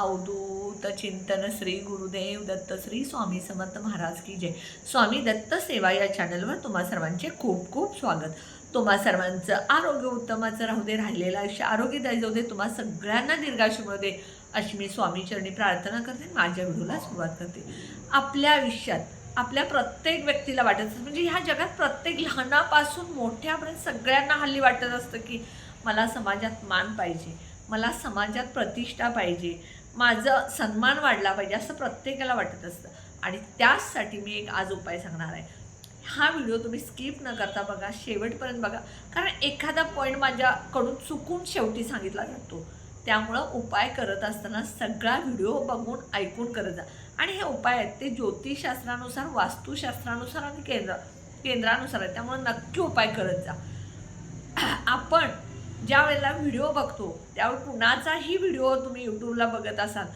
अवधूत चिंतन श्री गुरुदेव दत्त श्री स्वामी समर्थ महाराज की जय. स्वामी दत्त सेवा या चॅनलवर तुम्हा सर्वांचे खूप खूप स्वागत. तुम्हा सर्वांचं आरोग्य उत्तमाचं राहू दे राहिलेलं आयुष्य आरोग्यदायी जाऊ दे तुम्हा सगळ्यांना दीर्घाशु मिळू दे अशी मी स्वामी चरणी प्रार्थना करते माझ्या व्हिडिओला सुरुवात करते. आपल्या आयुष्यात आपल्या प्रत्येक व्यक्तीला वाटत असतं म्हणजे ह्या जगात प्रत्येक लहानापासून मोठ्यापर्यंत सगळ्यांना हल्ली वाटत असतं की मला समाजात मान पाहिजे मला समाजात प्रतिष्ठा पाहिजे माझं सन्मान वाढला पाहिजे असं प्रत्येकाला वाटत असतं. आणि त्याचसाठी मी एक आज उपाय सांगणार आहे. हा व्हिडिओ तुम्ही स्किप न करता बघा शेवटपर्यंत बघा. कारण एखादा पॉईंट माझ्याकडून चुकून शेवटी सांगितला जातो. त्यामुळं उपाय करत असताना सगळा व्हिडिओ बघून ऐकून करत जा. आणि हे उपाय आहेत ते ज्योतिषशास्त्रानुसार वास्तुशास्त्रानुसार आणि केंद्र केंद्रानुसार आहेत. त्यामुळे नक्की उपाय करत जा. आपण ज्या वेळेला व्हिडिओ बघतो त्यावेळी कुणाचाही व्हिडिओ तुम्ही यूट्यूबला बघत असाल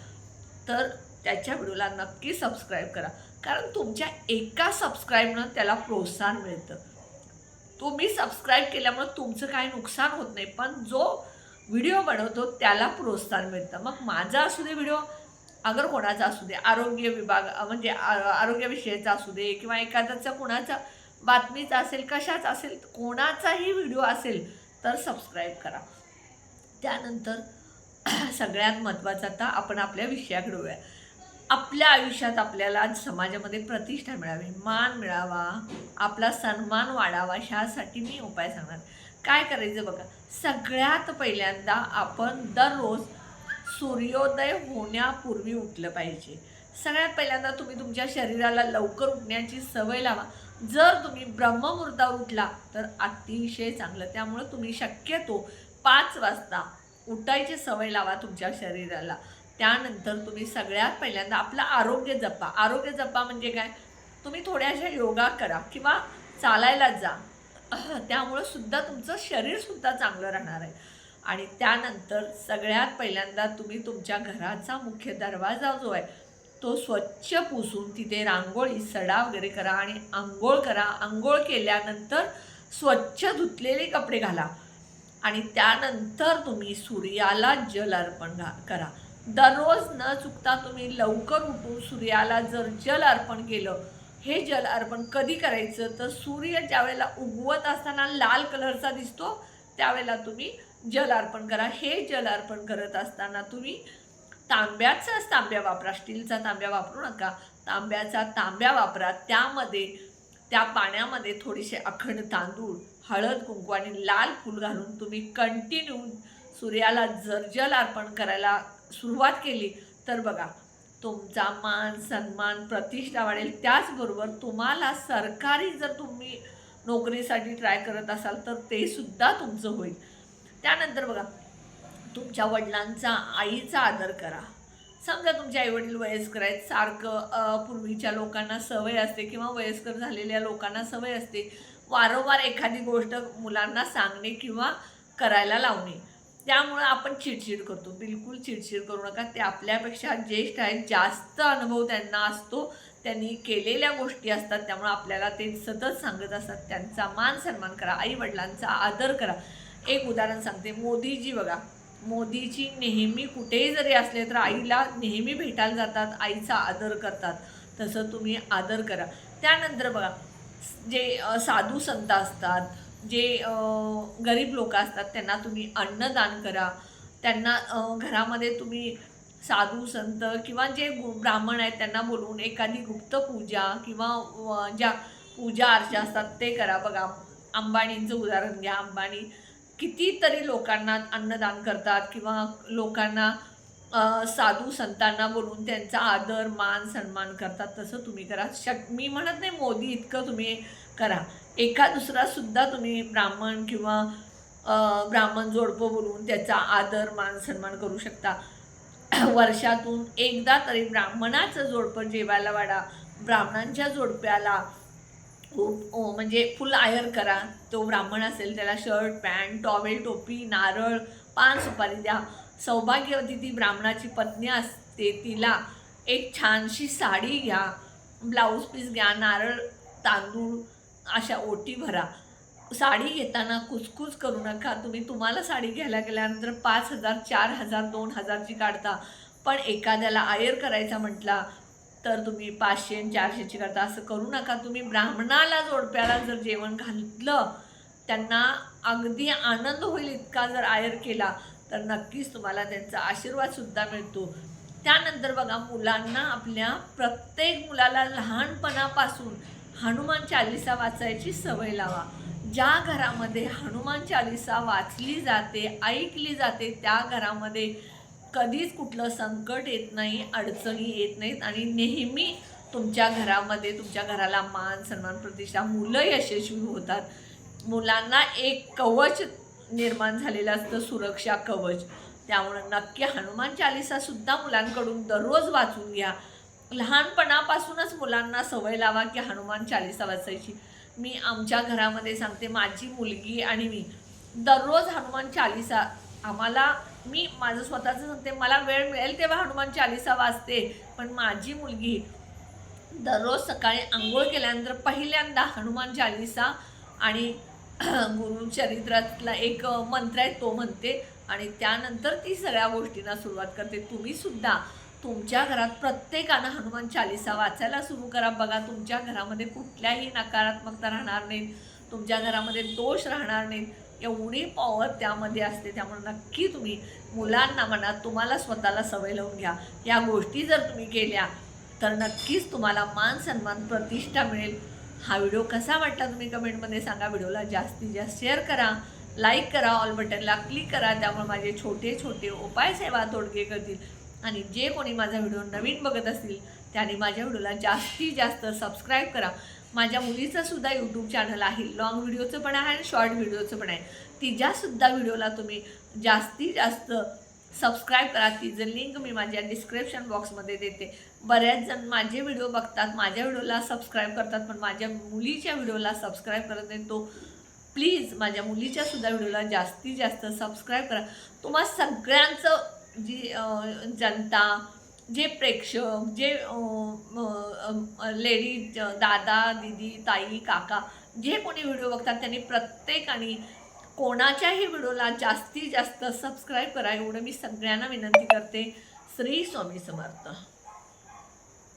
तर त्याच्या व्हिडिओला नक्की सबस्क्राईब करा. कारण तुमच्या एका सबस्क्राईबनं त्याला प्रोत्साहन मिळतं. तुम्ही सबस्क्राईब केल्यामुळं तुमचं काही नुकसान होत नाही पण जो व्हिडिओ बनवतो त्याला प्रोत्साहन मिळतं. मग माझा असू दे व्हिडिओ अगर कोणाचा असू दे आरोग्य विभाग म्हणजे आरोग्याविषयीचा असू दे किंवा एखाद्याचा कोणाचा बातमीचा असेल कशाचा असेल कोणाचाही व्हिडिओ असेल तर सबस्क्राईब करा. त्यानंतर सगळ्यात महत्त्वाचं आता आपण आपल्या विषयाकडे वळूया. आपल्या आयुष्यात आपल्याला समाजामध्ये प्रतिष्ठा मिळावी मान मिळावा आपला सन्मान वाढावा ह्यासाठी मी उपाय सांगणार. काय करायचं बघा सगळ्यात पहिल्यांदा आपण दररोज सूर्योदय होण्यापूर्वी उठलं पाहिजे. सगळ्यात पहिल्यांदा तुम्ही तुमच्या शरीराला लवकर उठण्याची सवय लावा. जर तुम्ही ब्रह्ममुहूर्ता उठला तर अतिशय चांगलं. त्यामुळं तुम्ही शक्यतो पाच वाजता उठायची सवय लावा तुमच्या शरीराला. त्यानंतर तुम्ही सगळ्यात पहिल्यांदा आपलं आरोग्य जपा. आरोग्य जपा म्हणजे काय? तुम्ही थोड्याशा योगा करा किंवा चालायला जा. त्यामुळं सुद्धा तुमचं शरीरसुद्धा चांगलं राहणार आहे. आणि त्यानंतर सगळ्यात पहिल्यांदा तुम्ही तुमच्या घराचा मुख्य दरवाजा जो आहे तो स्वच्छ पुसून तिथे रांगोळी सडा वगैरे करा आणि आंघोळ करा. आंघोळ केल्यानंतर स्वच्छ धुतलेले कपडे घाला आणि त्यानंतर तुम्ही सूर्याला जल अर्पण घा करा. दररोज न चुकता तुम्ही लवकर उठून सूर्याला जर जल अर्पण केलं हे जल अर्पण कधी करायचं? तर सूर्य ज्यावेळेला उगवत असताना लाल कलरचा दिसतो त्यावेळेला तुम्ही जल अर्पण करा. हे जल अर्पण करत असताना तुम्ही तांब्याचाच तांब्या वापरा स्टीलचा तांब्या वापरू नका. तांब्याचा तांब्या वापरा त्यामध्ये त्या पाण्यामध्ये थोडेसे अखंड तांदूळ हळद कुंकू आणि लाल फूल घालून तुम्ही कंटिन्यू सूर्याला जर्जल अर्पण करायला सुरुवात केली तर बघा तुमचा मान सन्मान प्रतिष्ठा वाढेल. त्याचबरोबर तुम्हाला सरकारी जर तुम्ही नोकरीसाठी ट्राय करत असाल तर ते सुद्धा तुमचं होईल. त्यानंतर बघा तुमच्या वडिलांचा आईचा आदर करा. समजा तुमचे आईवडील वयस्कर आहेत सारखं पूर्वीच्या लोकांना सवय असते किंवा वयस्कर झालेल्या लोकांना सवय असते वारंवार एखादी गोष्ट मुलांना सांगणे किंवा करायला लावणे. त्यामुळं आपण चिडचिड करतो. बिलकुल चिडचिड करू नका. ते आपल्यापेक्षा ज्येष्ठ आहेत जास्त अनुभव त्यांना असतो. त्यांनी केलेल्या गोष्टी असतात त्यामुळं आपल्याला ते सतत सांगत असतात. त्यांचा मान सन्मान करा. आई वडिलांचा आदर करा. एक उदाहरण सांगते. मोदीजी बघा. मोदीजी नेहमी कुठेही जरी असले तर आईला नेहमी भेटायला जातात आईचा आदर करतात. तसं तुम्ही आदर करा. त्यानंतर बघा जे साधू संत असतात जे गरीब लोक असतात त्यांना तुम्ही अन्नदान करा. त्यांना घरामध्ये तुम्ही साधू संत किंवा जे गु- ब्राह्मण आहेत त्यांना बोलवून एखादी गुप्त पूजा किंवा ज्या पूजा अर्चा असतात ते करा. बघा अंबाणींचं उदाहरण घ्या. अंबानी कितीतरी लोकांना अन्नदान करतात किंवा लोकांना साधू संतांना बोलून त्यांचा आदर मान सन्मान करतात तसं तुम्ही करा. शक मी म्हणत नाही मोदी इतकं तुम्ही करा. एका दुसरासुद्धा तुम्ही ब्राह्मण किंवा ब्राह्मण जोडपं बोलून त्याचा आदर मान सन्मान करू शकता. वर्षातून एकदा तरी ब्राह्मणाचं जोडपं जेवायला वाढा. ब्राह्मणांच्या जोडप्याला खूप म्हणजे फुल आयर करा. तो ब्राह्मण असेल त्याला शर्ट पॅन्ट टॉवेल टोपी नारळ पान सुपारी द्या. सौभाग्यवती ती ब्राह्मणाची पत्नी असते तिला एक छानशी साडी घ्या. ब्लाऊज पीस घ्या नारळ तांदूळ अशा ओटी भरा. साडी घेताना कुचकुच करू नका. तुम्ही तुम्हाला साडी घ्यायला गेल्यानंतर पाच हजार चार हजार दोन हजारची काढता. पण एखाद्याला आयर करायचा म्हटला तर तुम्ही पाचशे आणि चारशेची करता. असं करू नका. तुम्ही ब्राह्मणाला जोडप्याला जर जेवण घातलं त्यांना अगदी आनंद होईल इतका जर आयर केला तर नक्कीच तुम्हाला त्यांचा आशीर्वादसुद्धा मिळतो. त्यानंतर बघा मुलांना आपल्या प्रत्येक मुलाला लहानपणापासून हनुमान चालिसा वाचायची सवय लावा. ज्या घरामध्ये हनुमान चालिसा वाचली जाते ऐकली जाते त्या घरामध्ये कधीच कुठलं संकट येत नाही अडचणी येत नाहीत आणि नेहमी तुमच्या घरामध्ये तुमच्या घराला मान सन्मान प्रतिष्ठा मुलं यशस्वी होतात. मुलांना एक कवच निर्माण झालेलं असतं सुरक्षा कवच. त्यामुळं नक्की हनुमान चालिसासुद्धा मुलांकडून दररोज वाचून घ्या. लहानपणापासूनच मुलांना सवय लावा की हनुमान चालिसा वाचायची. मी आमच्या घरामध्ये सांगते माझी मुलगी आणि मी दररोज हनुमान चालिसा आम्हाला मी माझं स्वतःचं सांगते मला वेळ मिळेल तेव्हा हनुमान चालिसा वाचते. पण माझी मुलगी दररोज सकाळी आंघोळ केल्यानंतर पहिल्यांदा हनुमान चालिसा आणि गुरुचरित्रातला एक मंत्र आहे तो म्हणते आणि त्यानंतर ती सगळ्या गोष्टींना सुरुवात करते. तुम्ही सुद्धा तुमच्या घरात प्रत्येकानं हनुमान चालिसा वाचायला सुरू करा. बघा तुमच्या घरामध्ये कुठल्याही नकारात्मकता राहणार नाही तुमच्या घरामध्ये दोष राहणार नाहीत. एवढी पॉवर त्यामध्ये असते. त्यामुळे नक्की तुम्ही मुलांना म्हणा तुम्हाला स्वतःला सवय लावून घ्या. या गोष्टी जर तुम्ही केल्या तर नक्कीच तुम्हाला मान सन्मान प्रतिष्ठा मिळेल. हा व्हिडिओ कसा वाटला तुम्ही कमेंटमध्ये सांगा. व्हिडिओला जास्तीत जास्त शेअर करा. लाईक करा ऑल बटनला क्लिक करा. त्यामुळे माझे छोटे छोटे उपाय सेवा तोडगे करतील. आणि जे कोणी माझा व्हिडिओ नवीन बघत असतील त्यांनी माझ्या व्हिडिओला जास्तीत जास्त सबस्क्राईब करा. माझ्या मुलीचं सुद्धा यूट्यूब चॅनल आहे. लॉंग व्हिडिओचं पण आहे आणि शॉर्ट व्हिडिओचं पण आहे. तिच्यासुद्धा व्हिडिओला तुम्ही जास्तीत जास्त सबस्क्राईब करा. तिचं लिंक मी माझ्या डिस्क्रिप्शन बॉक्समध्ये देते. बऱ्याच जण माझे व्हिडिओ बघतात माझ्या व्हिडिओला सबस्क्राईब करतात पण माझ्या मुलीच्या व्हिडिओला सबस्क्राईब करत नाही. तो प्लीज माझ्या मुलीच्या सुद्धा व्हिडिओला जास्तीत जास्त सबस्क्राईब करा. तुम्हा सगळ्यांचं जी जनता जे प्रेक्षक जे लेडीज दादा दिदी ताई काका जे कोणी व्हिडिओ बघतात त्यांनी प्रत्येकाने कोणाच्याही व्हिडिओला जास्तीत जास्त सबस्क्राईब करा एवढं मी सगळ्यांना विनंती करते. श्री स्वामी समर्थ.